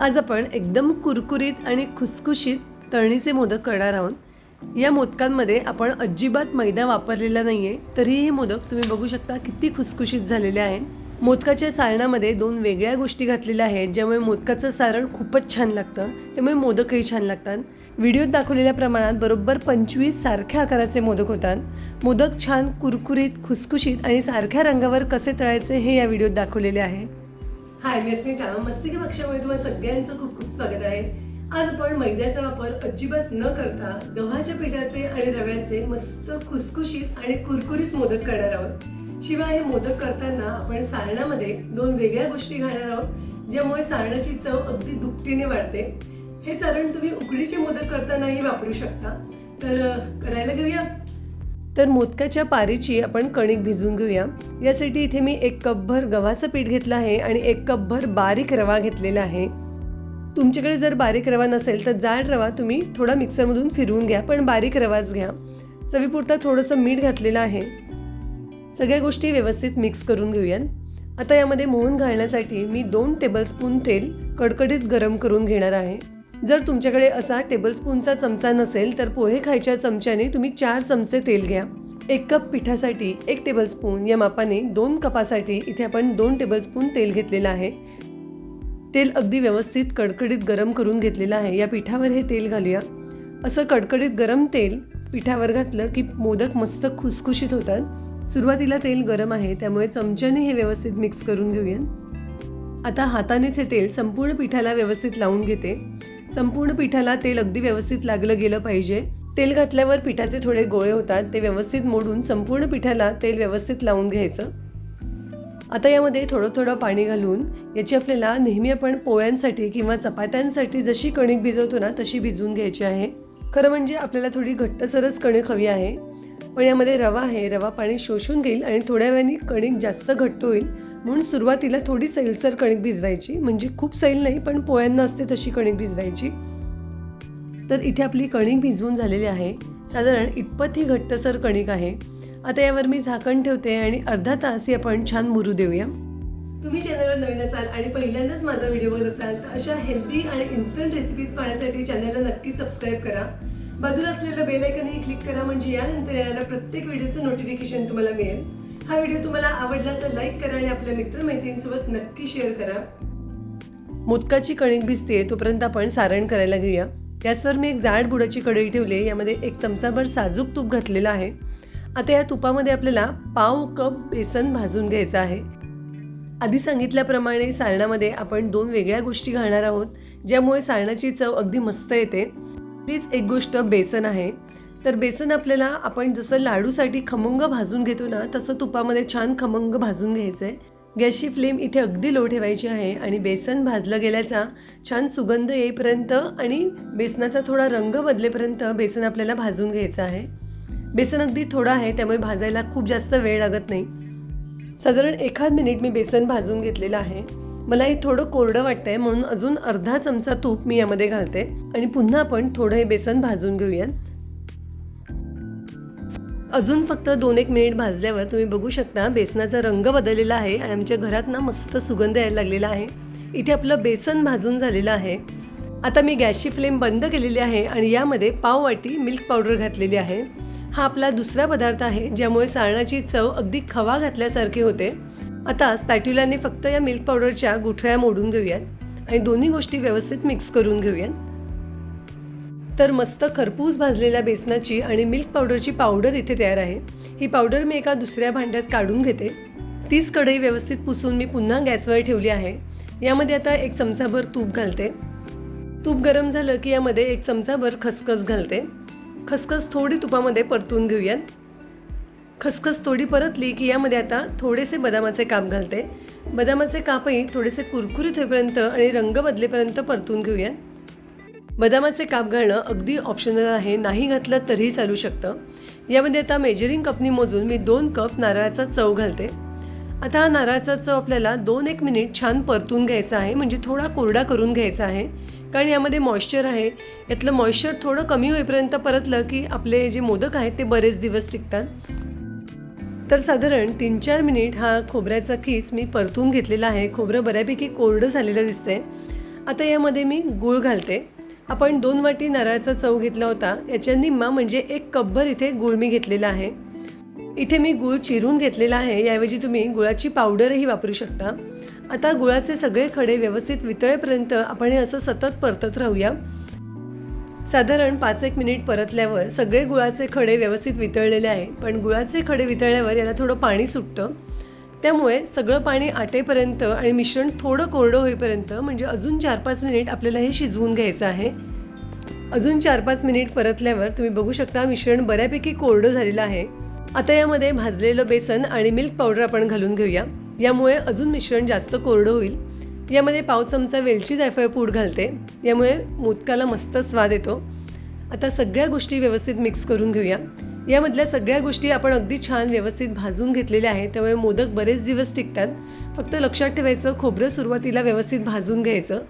आज आपण एकदम कुरकुरीत आणि खुसखुशीत तळणीचे मोदक करणार आहोत. या मोदकांमध्ये आपण अजिबात मैदा वापरलेला नाही आहे तरीही हे मोदक तुम्ही बघू शकता किती खुसखुशीत झालेले आहेत. मोदकाच्या सारणामध्ये दोन वेगळ्या गोष्टी घातलेल्या आहेत ज्यामुळे मोदकाचं सारण खूपच छान लागतं त्यामुळे मोदकही छान लागतात. व्हिडिओत दाखवलेल्या प्रमाणात बरोबर पंचवीस सारख्या आकाराचे मोदक होतात. मोदक छान कुरकुरीत खुसखुशीत आणि सारख्या रंगावर कसे तळायचे हे या व्हिडिओत दाखवलेले आहे. हाय मी अस्मिता. मस्तिका तुम्हाला सगळ्यांचं खूप खूप स्वागत आहे. आज आपण मैद्याचा वापर अजिबात न करता गव्हाच्या पिठाचे आणि रव्याचे मस्त खुसखुशीत आणि कुरकुरीत मोदक करणार आहोत. शिवाय हे मोदक करताना आपण सारणामध्ये दोन वेगळ्या गोष्टी घालणार आहोत ज्यामुळे सारणाची चव अगदी दुपटीने वाढते. हे सारण तुम्ही उकडीचे मोदक करतानाही वापरू शकता. तर करायला घेऊया? तर मोदकाच्या पारीची आपण कणिक भिजवून घेऊया. यासाठी इथे मी एक कपभर गव्हाचं पीठ घेतलं आहे आणि एक कपभर बारीक रवा घेतलेला आहे. तुमच्याकडे जर बारीक रवा नसेल तर जाड रवा तुम्ही थोडा मिक्सरमधून फिरवून घ्या पण बारीक रवाच घ्या. चवीपुरता थोडंसं मीठ घातलेलं आहे. सगळ्या गोष्टी व्यवस्थित मिक्स करून घेऊयात. आता यामध्ये मोहन घालण्यासाठी मी दोन टेबलस्पून तेल कडकडीत गरम करून घेणार आहे. जर तुमच्याकडे असा टेबलस्पूनचा चमचा नसेल तर पोहे खायच्या चमच्याने तुम्ही चार चमचे तेल घ्या. एक कप पिठासाठी एक टेबलस्पून या मापाने दोन कपासाठी इथे आपण दोन टेबलस्पून तेल घेतलेलं आहे. तेल अगदी व्यवस्थित कडकडीत गरम करून घेतलेलं आहे. या पिठावर हे तेल घालूया. असं कडकडीत गरम तेल पिठावर घातलं की मोदक मस्त खुसखुशीत होतात. सुरुवातीला तेल गरम आहे त्यामुळे चमच्याने हे व्यवस्थित मिक्स करून घेऊया. आता हातानेच हे तेल संपूर्ण पिठाला व्यवस्थित लावून घेते. संपूर्ण पिठाला तेल अगदी व्यवस्थित लागलं गेलं पाहिजे. तेल घातल्यावर पिठाचे थोडे गोळे होतात ते व्यवस्थित मोडून संपूर्ण पिठाला तेल व्यवस्थित लावून घ्यायचं. आता यामध्ये थोडं थोडं पाणी घालून याची आपल्याला नेहमी आपण पोळ्यांसाठी किंवा चपात्यांसाठी जशी कणिक भिजवतो ना तशी भिजवून घ्यायची आहे. खरं म्हणजे आपल्याला थोडी घट्टसरच कणिक हवी आहे. पण यामध्ये रवा आहे रवा पाणी शोषून घेईल आणि थोड्या वेळाने कणिक जास्त घट्ट होईल. म्हणून सुरुवातीला थोडी सैलसर कणिक भिजवायची. म्हणजे खूप सैल नाही पण पोळ्यांना असते तशी कणिक भिजवायची. तर इथे आपली कणिक भिजवून झालेली आहे. साधारण इतपत ही घट्टसर कणिक आहे. आता यावर मी झाकण ठेवते आणि अर्धा तास ही आपण छान मुरू देऊया. तुम्ही चॅनलवर नवीन असाल आणि पहिल्यांदाच माझा व्हिडिओ बघत असाल तर अशा हेल्दी आणि इन्स्टंट रेसिपीज पाहण्यासाठी चॅनलला नक्की सबस्क्राईब करा. बाजूला असलेलं बेल आयकनही क्लिक करा म्हणजे यानंतर येणाऱ्या प्रत्येक व्हिडिओचं नोटिफिकेशन तुम्हाला मिळेल. हा व्हिडिओ तुम्हाला आवडला तर लाईक करा आणि आपल्या मित्रमैत्रिणींसोबत नक्की शेअर करा. मोदकाची कणिक भिजते तोपर्यंत आपण सारण करायला घेऊया. गॅसवर मी एक जाड बुडाची कढई ठेवली यामध्ये एक चमचाभर साजूक तूप घातलेलं आहे. आता या तुपामध्ये आपल्याला पाव कप बेसन भाजून घ्यायचं आहे. आधी सांगितल्याप्रमाणे सारणामध्ये आपण दोन वेगळ्या गोष्टी घालणार आहोत ज्यामुळे सारणाची चव अगदी मस्त येते. तीच एक गोष्ट बेसन आहे. तर बेसन आपल्याला आपण जसं लाडूसाठी खमंग भाजून घेतो ना तसं तुपामध्ये छान खमंग भाजून घ्यायचं आहे गॅसची फ्लेम इथे अगदी लो ठेवायची आहे आणि बेसन भाजलं गेल्याचा छान सुगंध येईपर्यंत आणि बेसनाचा थोडा रंग बदलेपर्यंत बेसन आपल्याला भाजून घ्यायचं आहे. बेसन अगदी थोडं आहे त्यामुळे भाजायला खूप जास्त वेळ लागत नाही. साधारण एखाद मिनिट मी बेसन भाजून घेतलेलं आहे. मला हे थोडं कोरडं वाटतंय म्हणून अजून अर्धा चमचा तूप मी यामध्ये घालते. आणि पुन्हा आपण थोडं हे बेसन भाजून घेऊयात. अजून फक्त दोन एक मिनिट भाजल्यावर तुम्ही बघू शकता बेसनाचा रंग बदललेला आहे आणि आमच्या घरात ना मस्त सुगंध यायला लागलेला आहे. इथे आपलं बेसन भाजून झालेलं आहे. आता मी गॅसची फ्लेम बंद केलेली आहे आणि यामध्ये पाव वाटी मिल्क पावडर घातलेली आहे. हा आपला दुसरा पदार्थ आहे ज्यामुळे सारणाची चव अगदी खवा घातल्यासारखी होते. आता स्पॅट्युलाने फक्त या मिल्क पावडरच्या गुठळ्या मोडून घेऊयात आणि दोन्ही गोष्टी व्यवस्थित मिक्स करून घेऊयात. तर मस्त खरपूस भाजलेल्या बेसनाची आणि मिल्क पावडरची पावडर इथे तयार आहे. ही पावडर मी एका दुसऱ्या भांड्यात काढून घेते. तीच कढई व्यवस्थित पुसून मी पुन्हा गॅसवर ठेवली आहे. यामध्ये आता एक चमचाभर तूप घालते. तूप गरम झालं की यामध्ये एक चमचाभर खसखस घालते. खसखस थोडी तुपामध्ये परतून घेऊयात. खसखस थोडी परतली की यामध्ये आता थोडेसे बदामाचे काप घालते. बदामाचे कापही थोडेसे कुरकुरीत होईपर्यंत आणि रंग बदलेपर्यंत परतून घेऊयात. बदामाचे काप घालणं अगदी ऑप्शनल आहे. नाही घातलं तरीही चालू शकतं. यामध्ये आता मेजरिंग कपनी मोजून मी दोन कप नारळाचा चव घालते. आता हा नारळाचा चव आपल्याला दोन एक मिनिट छान परतून घ्यायचा आहे. म्हणजे थोडा कोरडा करून घ्यायचा आहे. कारण यामध्ये मॉइश्चर आहे. यातलं मॉइश्चर थोडं कमी होईपर्यंत परतलं की आपले जे मोदक आहेत ते बरेच दिवस टिकतात. तर साधारण तीन चार मिनिट हा खोबऱ्याचा खीस मी परतून घेतलेला आहे. खोबरं बऱ्यापैकी कोरडं झालेलं दिसतंय. आता यामध्ये मी गूळ घालते. आपण दोन वाटी नारळाचा चव घेतला होता. याच्या निम्मा म्हणजे एक कपभर इथे गुळ मी घेतलेला आहे. इथे मी गूळ चिरून घेतलेला आहे. याऐवजी तुम्ही गुळाची पावडरही वापरू शकता. आता गुळाचे सगळे खडे व्यवस्थित वितळेपर्यंत आपण हे असं सतत परतत राहूया. साधारण पाच एक मिनिट परतल्यावर सगळे गुळाचे खडे व्यवस्थित वितळलेले आहे. पण गुळाचे खडे वितळल्यावर याला थोडं पाणी सुटतं. त्यामुळे सगळं पाणी आटेपर्यंत आणि मिश्रण थोडं कोरडं होईपर्यंत म्हणजे अजून चार पाच मिनिट आपल्याला हे शिजवून घ्यायचं आहे. अजून चार पाच मिनिट परतल्यावर तुम्ही बघू शकता मिश्रण बऱ्यापैकी कोरडं झालेलं आहे. आता यामध्ये भाजलेलं बेसन आणि मिल्क पावडर आपण घालून घेऊया. यामुळे अजून मिश्रण जास्त कोरडं होईल. यामध्ये पाव चमचा वेलची जायफळ पूड घालते. यामुळे मोदकाला मस्त स्वाद येतो. आता सगळ्या गोष्टी व्यवस्थित मिक्स करून घेऊया. यामधल्या सगळ्या गोष्टी आपण अगदी छान व्यवस्थित भाजून घेतलेल्या आहेत. त्यामुळे मोदक बरेच दिवस टिकतात. फक्त लक्षात ठेवायचं खोबरं सुरुवातीला व्यवस्थित भाजून घ्यायचं.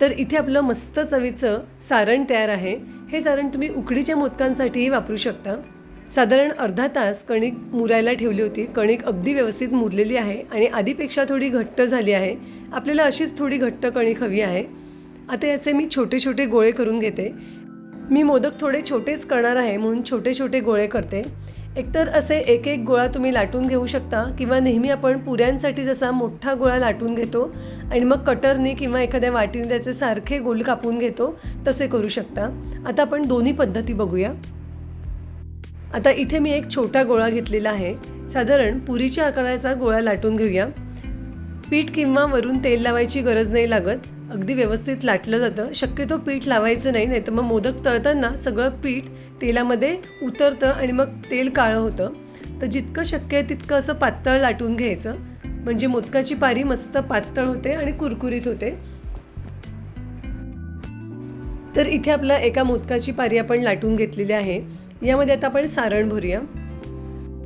तर इथे आपलं मस्त चवीचं सारण तयार आहे. हे सारण तुम्ही उकडीच्या मोदकांसाठीही वापरू शकता. साधारण अर्धा तास कणिक मुरायला ठेवली होती. कणिक अगदी व्यवस्थित मुरलेली आहे आणि आधीपेक्षा थोडी घट्ट झाली आहे. आपल्याला अशीच थोडी घट्ट कणिक हवी आहे. आता याचे मी छोटे छोटे गोळे करून घेते. मी मोदक थोडे छोटेच करणार आहे म्हणून छोटे छोटे गोळे करते. एकतर असे एक एक गोळा तुम्ही लाटून घेऊ शकता किंवा नेहमी आपण पुऱ्यांसाठी जसा मोठा गोळा लाटून घेतो आणि मग कटरने किंवा एखाद्या वाटीने त्याचे सारखे गोल कापून घेतो तसे करू शकता. आता आपण दोन्ही पद्धती बघूया. आता इथे मी एक छोटा गोळा घेतलेला आहे. साधारण पुरीच्या आकाराचा गोळा लाटून घेऊया. पीठ किंवा वरून तेल लावायची गरज नाही लागत. अगदी व्यवस्थित लाटलं जातं. शक्यतो पीठ लावायचं नाही नाही तर मग मोदक तळताना सगळं पीठ तेलामध्ये उतरतं आणि मग तेल काळं होतं. तर जितकं शक्य आहे तितकं असं पातळ लाटून घ्यायचं. म्हणजे मोदकाची पारी मस्त पातळ होते आणि कुरकुरीत होते. तर इथे आपला एका मोदकाची पारी आपण लाटून घेतलेली आहे. यामध्ये आता आपण सारण भरूया.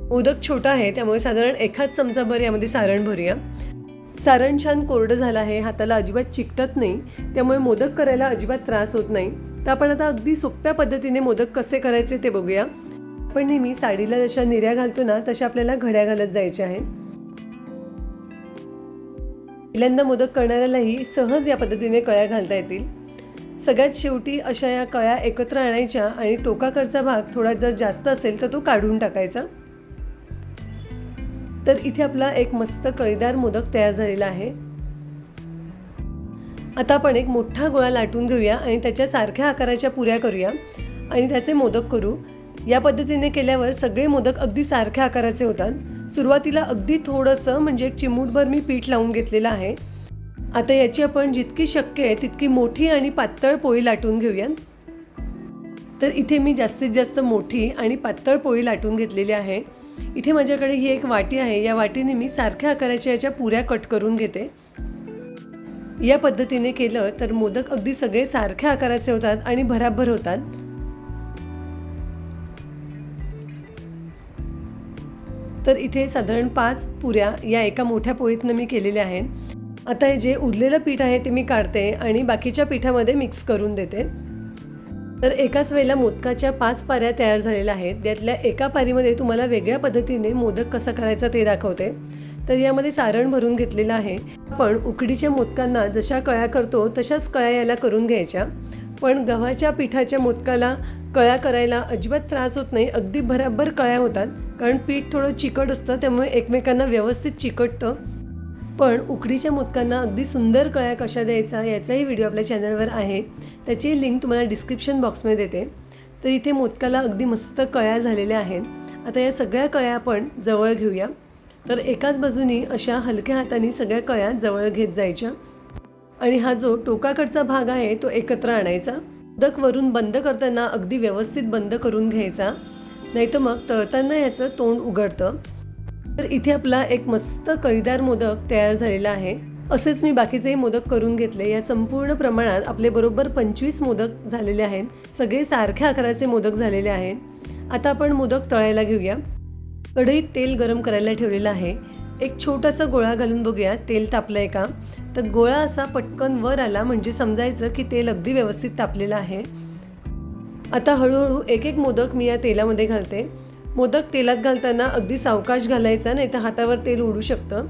मोदक छोटा आहे त्यामुळे साधारण एखाद चमचाभर यामध्ये सारण भरूया. सारण छान कोरडं झालं आहे हाताला अजिबात चिकटत नाही त्यामुळे मोदक करायला अजिबात त्रास होत नाही. तर आपण आता अगदी सोप्या पद्धतीने मोदक कसे करायचे ते बघूया. आपण नेहमी साडीला जशा निर्या घालतो ना तशा आपल्याला घड्या घालत जायच्या आहेत. पहिल्यांदा मोदक करणाऱ्यालाही सहज या पद्धतीने कळ्या घालता येतील. सगळ्यात शेवटी अशा या कळ्या एकत्र आणायच्या आणि टोकाकडचा भाग थोडा जर जास्त असेल तर तो काढून टाकायचा. तर इथे आपला एक मस्त कळीदार मोदक तयार झालेला आहे. आता आपण एक मोठा गोळा लाटून घेऊया आणि त्याच्या सारख्या आकाराच्या पुऱ्या करूया आणि त्याचे मोदक करू. या पद्धतीने केल्यावर सगळे मोदक अगदी सारख्या आकाराचे होतात. सुरुवातीला अगदी थोडंसं म्हणजे एक चिमूटभर मी पीठ लावून घेतलेलं आहे. आता याची आपण जितकी शक्य आहे तितकी मोठी आणि पातळ पोळी लाटून घेऊया. तर इथे मी जास्तीत जास्त मोठी आणि पातळ पोळी लाटून घेतलेली आहे. इथे माझ्याकडे ही एक वाटी आहे. या वाटीने मी सारख्या आकाराच्या याच्या पुऱ्या कट करून घेते. या पद्धतीने केलं तर मोदक अगदी सगळे सारख्या आकाराचे होतात आणि भराभर होतात. तर इथे साधारण पाच पुऱ्या या एका मोठ्या पोळीतनं मी केलेल्या आहेत. आता हे जे उरलेलं पीठ आहे ते मी काढते आणि बाकीच्या पिठामध्ये मिक्स करून देते. तर एकाच वेळेला मोदकाच्या पाच पाऱ्या तयार झालेल्या आहेत. त्यातल्या एका पारीमध्ये तुम्हाला वेगळ्या पद्धतीने मोदक कसा करायचा ते दाखवते. तर यामध्ये सारण भरून घेतलेलं आहे. आपण उकडीच्या मोदकांना जशा कळ्या करतो तशाच कळ्या याला करून घ्यायच्या. पण गव्हाच्या पिठाच्या मोदकाला कळ्या करायला अजिबात त्रास होत नाही. अगदी भराभर कळ्या होतात. कारण पीठ थोडं चिकट असतं त्यामुळे एकमेकांना व्यवस्थित चिकटतं. पण उकडीच्या मोदकांना अगदी सुंदर कळ्या कशा द्यायचा याचाही व्हिडिओ आपल्या चॅनलवर आहे. त्याची लिंक तुम्हाला डिस्क्रिप्शन बॉक्समध्ये देते. तर इथे मोदकाला अगदी मस्त कळ्या झालेल्या आहेत. आता या सगळ्या कळ्या आपण जवळ घेऊया. तर एकाच बाजूनी अशा हलक्या हाताने सगळ्या कळ्या जवळ घेत जायच्या. आणि हा जो टोकाकडचा भाग आहे तो एकत्र आणायचा. मोदक वरून बंद करताना अगदी व्यवस्थित बंद करून घ्यायचा. नाहीतर मग तळताना याचं तोंड उघडतं. तर इथे आपला एक मस्त कळीदार मोदक तयार झालेला आहे. असेच मी बाकीचेही मोदक करून घेतले. या संपूर्ण प्रमाणात आपले बरोबर पंचवीस मोदक झालेले आहेत. सगळे सारख्या आकाराचे मोदक झालेले आहेत. आता आपण मोदक तळायला घेऊया. कढईत तेल गरम करायला ठेवलेलं आहे. एक छोटासा गोळा घालून बघूया. तेल तापलं आहे का? तर गोळा असा पटकन वर आला म्हणजे समजायचं की तेल अगदी व्यवस्थित तापलेलं आहे. आता हळूहळू एक एक मोदक मी या तेलामध्ये घालते. मोदक तेलात घालताना अगदी सावकाश घालायचा नाही तर हातावर तेल उडू शकतं.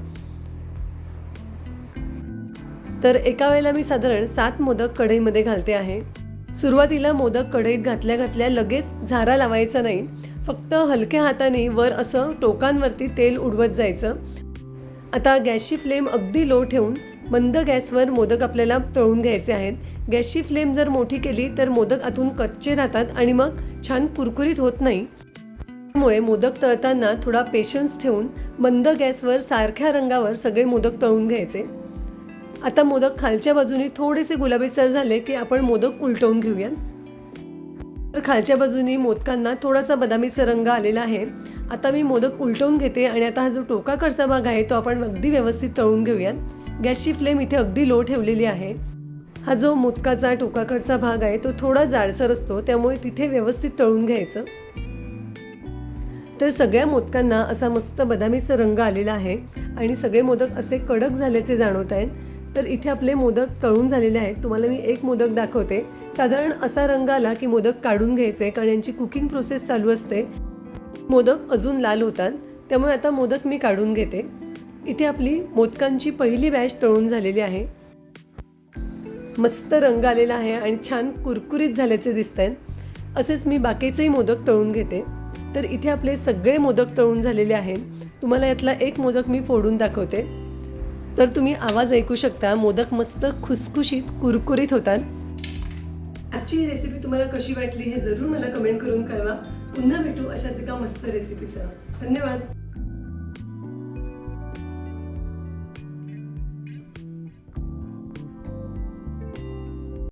तर एका वेळेला मी साधारण सात मोदक कढईमध्ये घालते आहे. सुरुवातीला मोदक कढईत घातल्या घातल्या लगेच झारा लावायचा नाही. फक्त हलक्या हाताने वर असं टोकांवरती तेल उडवत जायचं. आता गॅसची फ्लेम अगदी लो ठेवून मंद गॅसवर मोदक आपल्याला तळून घ्यायचे आहेत. गॅसची फ्लेम जर मोठी केली तर मोदक आतून कच्चे राहतात आणि मग छान कुरकुरीत होत नाही. त्यामुळे मोदक तळताना थोडा पेशन्स ठेवून मंद गॅसवर सारख्या रंगावर सगळे मोदक तळून घ्यायचे. आता मोदक खालच्या बाजूने थोडेसे गुलाबीसर झाले की आपण मोदक उलटवून घेऊया तर खालच्या बाजूनी मोदकांना थोडासा बदामीचा रंग आलेला आहे. आता मी मोदक उलटवून घेते आणि आता हा जो टोकाकडचा भाग आहे तो आपण अगदी व्यवस्थित तळून घेऊयात. गॅसची फ्लेम इथे अगदी लो ठेवलेली आहे. हा जो मोदकाचा टोकाकडचा भाग आहे तो थोडा जाडसर असतो त्यामुळे तिथे व्यवस्थित तळून घ्यायचं. तर सगळ्या मोदकांना असा मस्त बदामीचा रंग आलेला आहे आणि सगळे मोदक असे कडक झाल्याचे जाणवत आहेत. तर इथे आपले मोदक तळून झालेले आहेत. तुम्हाला मी एक मोदक दाखवते. साधारण असा रंग आला की मोदक काढून घ्यायचे कारण यांची कुकिंग प्रोसेस चालू असते. मोदक अजून लाल होतात. त्यामुळे आता मोदक मी काढून घेते. इथे आपली मोदकांची पहिली बॅच तळून झालेली आहे. मस्त रंग आलेला आहे आणि छान कुरकुरीत झाल्याचे दिसत आहेत असेच मी बाकीचेही मोदक तळून घेते. तर इथे आपले सगळे मोदक तळून झालेले आहेत. तुम्हाला यातला एक मोदक मी फोडून दाखवते. तर तुम्ही आवाज ऐकू शकता मोदक मस्त खुसखुशीत कुरकुरीत होतात. आजची ही रेसिपी तुम्हाला कशी वाटली हे जरूर मला कमेंट करून कळवा. पुन्हा भेटू अशाच एका मस्त रेसिपीसह धन्यवाद.